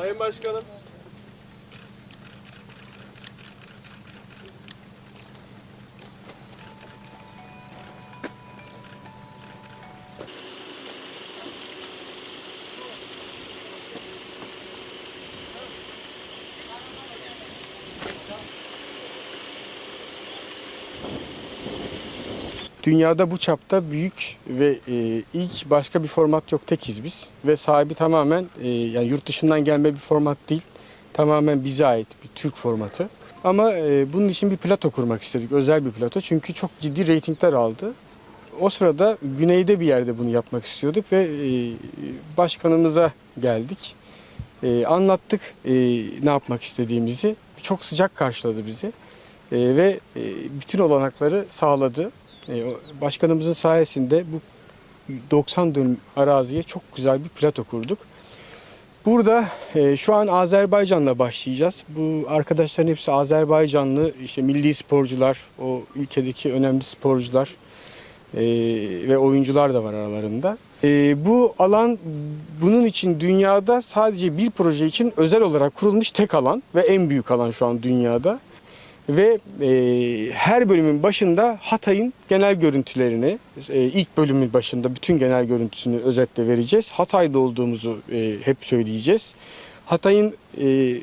Sayın Başkanım. Dünyada bu çapta büyük ve e, ilk başka bir format yok tekiz biz ve sahibi tamamen e, yani yurt dışından gelme bir format değil. Tamamen bize ait bir Türk formatı. Ama e, bunun için bir plato kurmak istedik. Özel bir plato. Çünkü çok ciddi reytingler aldı. O sırada güneyde bir yerde bunu yapmak istiyorduk ve e, başkanımıza geldik. E, anlattık e, ne yapmak istediğimizi. Çok sıcak karşıladı bizi. E, ve e, bütün olanakları sağladı. E, Başkanımızın sayesinde bu 90 dönüm araziye çok güzel bir plato kurduk. Burada e, şu an Azerbaycan'la başlayacağız. Bu arkadaşların hepsi Azerbaycanlı, işte milli sporcular, o ülkedeki önemli sporcular e, ve oyuncular da var aralarında. Bu alan bunun için dünyada sadece bir proje için özel olarak kurulmuş tek alan ve en büyük alan şu an dünyada. Ve e, her bölümün başında Hatay'ın genel görüntülerini, e, ilk bölümün başında bütün genel görüntüsünü özetle vereceğiz. Hatay'da olduğumuzu e, hep söyleyeceğiz. Hatay'ın e,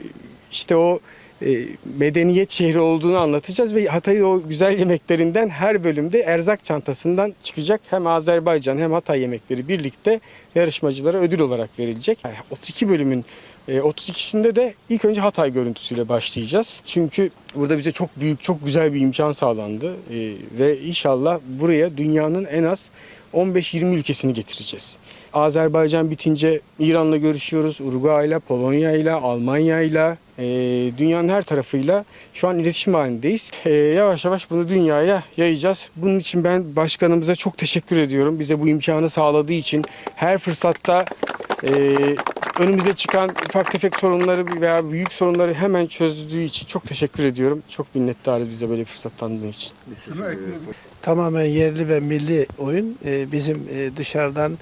işte o e, medeniyet şehri olduğunu anlatacağız ve Hatay'ın o güzel yemeklerinden her bölümde erzak çantasından çıkacak. Hem Azerbaycan hem Hatay yemekleri birlikte yarışmacılara ödül olarak verilecek. Yani 32 bölümün 32'sinde de ilk önce Hatay görüntüsüyle başlayacağız. Çünkü burada bize çok büyük, çok güzel bir imkan sağlandı. E, ve inşallah buraya dünyanın en az 15-20 ülkesini getireceğiz. Azerbaycan bitince İran'la görüşüyoruz, Uruguay'la, Polonya'yla, Almanya'yla, e, dünyanın her tarafıyla şu an iletişim halindeyiz. E, yavaş yavaş bunu dünyaya yayacağız. Bunun için ben başkanımıza çok teşekkür ediyorum. Bize bu imkanı sağladığı için her fırsatta e, önümüze çıkan ufak tefek sorunları veya büyük sorunları hemen çözdüğü için çok teşekkür ediyorum. Çok minnettarız bize böyle bir fırsat tanıdığı için. tamamen yerli ve milli oyun. Ee, bizim e, dışarıdan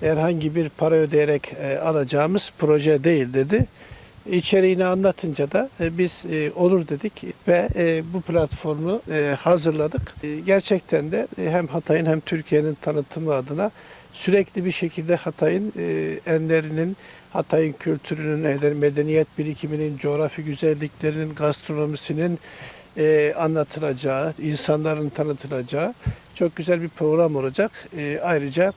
herhangi bir para ödeyerek e, alacağımız proje değil dedi. İçeriğini anlatınca da e, biz olur dedik ve bu platformu hazırladık. Gerçekten de hem Hatay'ın hem Türkiye'nin tanıtımı adına sürekli bir şekilde Hatay'ın enlerinin, Hatay'ın kültürünün, medeniyet birikiminin, coğrafi güzelliklerinin, gastronomisinin e, anlatılacağı, insanların tanıtılacağı çok güzel bir program olacak. E, ayrıca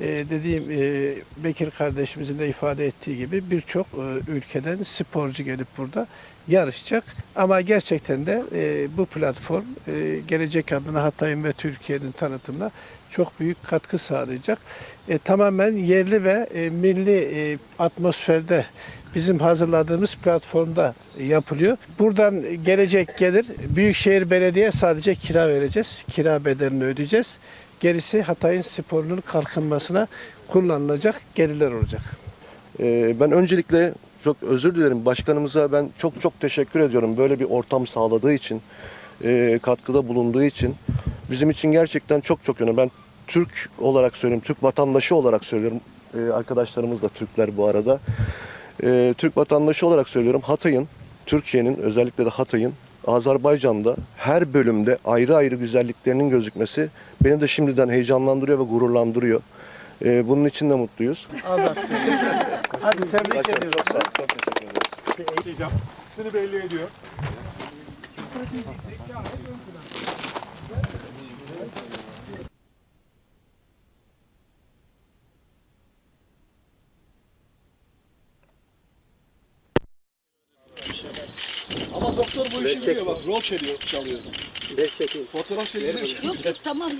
e, dediğim e, Bekir kardeşimizin de ifade ettiği gibi birçok e, ülkeden sporcu gelip burada yarışacak. Ama gerçekten de e, bu platform gelecek adına Hatay'ın ve Türkiye'nin tanıtımına çok büyük katkı sağlayacak. Tamamen yerli ve milli atmosferde bizim hazırladığımız platformda yapılıyor. Buradan gelecek gelir Büyükşehir Belediye sadece kira vereceğiz. Kira bedelini ödeyeceğiz. Gerisi Hatay'ın sporunun kalkınmasına kullanılacak gelirler olacak. Ee, Ben öncelikle çok özür dilerim başkanımıza ben çok çok teşekkür ediyorum böyle bir ortam sağladığı için, e, katkıda bulunduğu için. Bizim için gerçekten çok çok önemli. Ben Türk olarak söylüyorum, Türk vatandaşı olarak söylüyorum. E, Arkadaşlarımız da Türkler bu arada. E, Türk vatandaşı olarak söylüyorum. Hatay'ın, Türkiye'nin özellikle de Hatay'ın Azerbaycan'da her bölümde ayrı ayrı güzelliklerinin gözükmesi beni de şimdiden heyecanlandırıyor ve gururlandırıyor. E, Bunun için de mutluyuz. Hadi tebrik ediyorum. çok sağ olun. Çok teşekkür ederiz. Diyeceğim. Seni belli ediyor. Ama doktor bu işi biliyor bak. Rol çalıyor, çalıyor. Fotoğraf çekilir. Yok yok tamam.